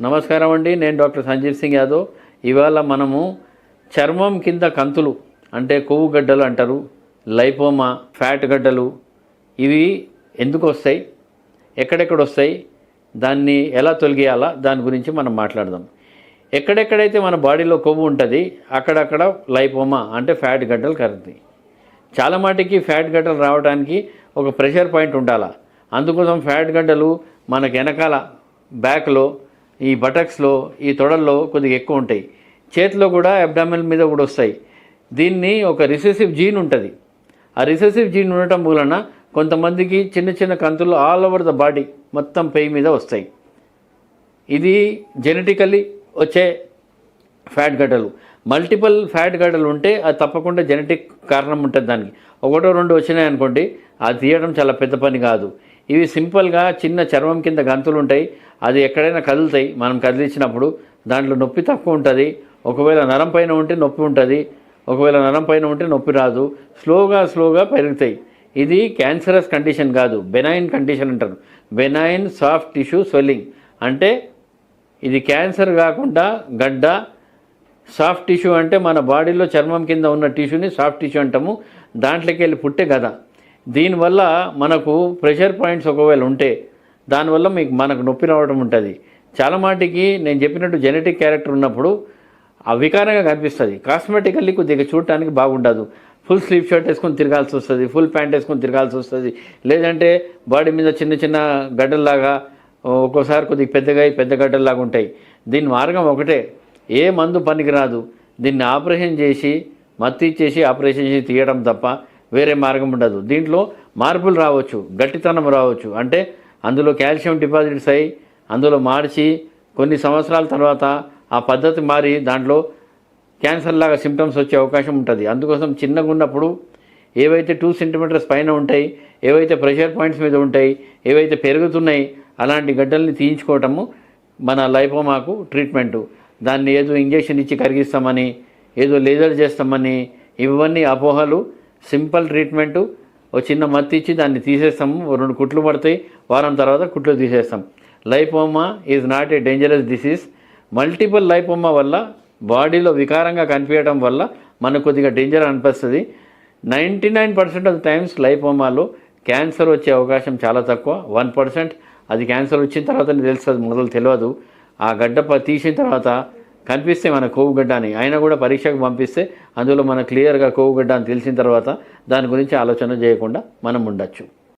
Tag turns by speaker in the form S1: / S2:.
S1: నమస్కారం అండి. నేను డాక్టర్ సంజీవ్ సింగ్ యాదవ్. ఇవాళ మనము చర్మం కింద కంతులు అంటే కొవ్వు గడ్డలు అంటారు లైపోమా ఫ్యాట్ గడ్డలు. ఇవి ఎందుకు వస్తాయి? ఎక్కడెక్కడ వస్తాయి? దాన్ని ఎలా తొలగియాలా? దాని గురించి మనం మాట్లాడదాం. ఎక్కడెక్కడైతే మన బాడీలో కొవ్వు ఉంటుంది అక్కడక్కడ లైపోమా అంటే ఫ్యాట్ గడ్డలు కరుగుతాయి చాలా మాటికి ఫ్యాట్ గడ్డలు రావడానికి ఒక ప్రెషర్ పాయింట్ ఉండాలా? అందుకోసం ఫ్యాట్ గడ్డలు మనకు వెనకాల బ్యాక్లో ఈ బటక్స్లో ఈ తొడల్లో కొద్దిగా ఎక్కువ ఉంటాయి. చేతిలో కూడా అబ్డామిన్ మీద కూడా వస్తాయి. దీన్ని ఒక రిసెసివ్ జీన్ ఉంటుంది. ఆ రిసెసివ్ జీన్ ఉండటం వలన కొంతమందికి చిన్న చిన్న కంతులు ఆల్ ఓవర్ ద బాడీ మొత్తం పెయి మీద వస్తాయి. ఇది జెనెటికల్లీ వచ్చే ఫ్యాట్ గడ్డలు. మల్టిపుల్ ఫ్యాట్ గడ్డలు ఉంటే అది తప్పకుండా జెనెటిక్ కారణం ఉంటుంది దానికి. ఒకటో రెండు వచ్చినాయి అనుకోండి అది తీయడం చాలా పెద్ద పని కాదు. ఇవి సింపుల్గా చిన్న చర్మం కింద గంతులు ఉంటాయి. అది ఎక్కడైనా కదులుతాయి. మనం కదిలించినప్పుడు దాంట్లో నొప్పి తక్కువ ఉంటుంది. ఒకవేళ నరం పైన ఉంటే నొప్పి ఉంటుంది. ఒకవేళ నరం పైన ఉంటే నొప్పి రాదు. స్లోగా స్లోగా పెరుగుతాయి. ఇది క్యాన్సరస్ కండిషన్ కాదు. బెనైన్ కండిషన్ అంటారు. Benign soft tissue swelling. అంటే ఇది క్యాన్సర్ కాకుండా గడ్డ సాఫ్ట్ టిష్యూ అంటే మన బాడీలో చర్మం కింద ఉన్న టిష్యూని సాఫ్ట్ టిష్యూ అంటాము. దాంట్లోకి వెళ్ళి పుట్టే కదా దీనివల్ల మనకు ప్రెషర్ పాయింట్స్ ఒకవేళ ఉంటే దానివల్ల మీకు మనకు నొప్పి రావడం ఉంటుంది. చాలా మాటికి నేను చెప్పినట్టు జెనెటిక్ క్యారెక్టర్ ఉన్నప్పుడు ఆ వికారంగా కనిపిస్తుంది. కాస్మెటికల్లీ కొద్దిగా చూడటానికి బాగుండదు. ఫుల్ స్లీవ్ షర్ట్ వేసుకొని తిరగాల్సి వస్తుంది. ఫుల్ ప్యాంట్ వేసుకొని తిరగాల్సి వస్తుంది. లేదంటే బాడీ మీద చిన్న చిన్న గడ్డల్లాగా ఒక్కోసారి కొద్దిగా పెద్దగా పెద్ద గడ్డల్లాగా ఉంటాయి. దీని మార్గం ఒకటే. ఏ మందు పనికిరాదు. దీన్ని ఆపరేషన్ చేసి మత్తి ఇచ్చేసి ఆపరేషన్ చేసి తీయడం తప్ప వేరే మార్గం ఉండదు. దీంట్లో మార్పులు రావచ్చు. గట్టితనం రావచ్చు. అంటే అందులో కాల్షియం డిపాజిట్స్ అయ్యి అందులో మార్చి కొన్ని సంవత్సరాల తర్వాత ఆ పద్ధతి మారి దాంట్లో క్యాన్సర్ లాగా సిమ్టమ్స్ వచ్చే అవకాశం ఉంటుంది. అందుకోసం చిన్నగా ఉన్నప్పుడు ఏవైతే టూ సెంటీమీటర్స్ పైన ఉంటాయి ఏవైతే ప్రెషర్ పాయింట్స్ మీద ఉంటాయి ఏవైతే పెరుగుతున్నాయి అలాంటి గడ్డల్ని తీయించుకోవటము మన లైపోమాకు ట్రీట్మెంటు. దాన్ని ఏదో ఇంజెక్షన్ ఇచ్చి కరిగిస్తామని ఏదో లేజర్ చేస్తామని ఇవన్నీ అపోహలు సింపుల్ ట్రీట్మెంటు ఓ చిన్న మత్తి ఇచ్చి దాన్ని తీసేస్తాము రెండు కుట్లు పడతాయి. వారం తర్వాత కుట్లు తీసేస్తాం. Lipoma is not a dangerous disease multiple lipoma వల్ల బాడీలో వికారంగా కనిపించడం వల్ల మనకు కొద్దిగా డేంజర్ అనిపిస్తుంది. Ninety nine percent of times లైపోమాలో cancer వచ్చే అవకాశం చాలా తక్కువ. వన్ పర్సెంట్ అది క్యాన్సర్ వచ్చిన తర్వాతనే తెలుస్తుంది. మొదలు తెలియదు. ఆ గడ్డ తీసిన తర్వాత కనిపిస్తే మన కోవుగడ్డ గడ్డ అని ఆయన కూడా పరీక్షకు పంపిస్తే అందులో మన క్లియర్గా కొవ్వు గడ్డ అని తెలిసిన తర్వాత దాని గురించి ఆలోచన చేయకుండా మనం ఉండొచ్చు.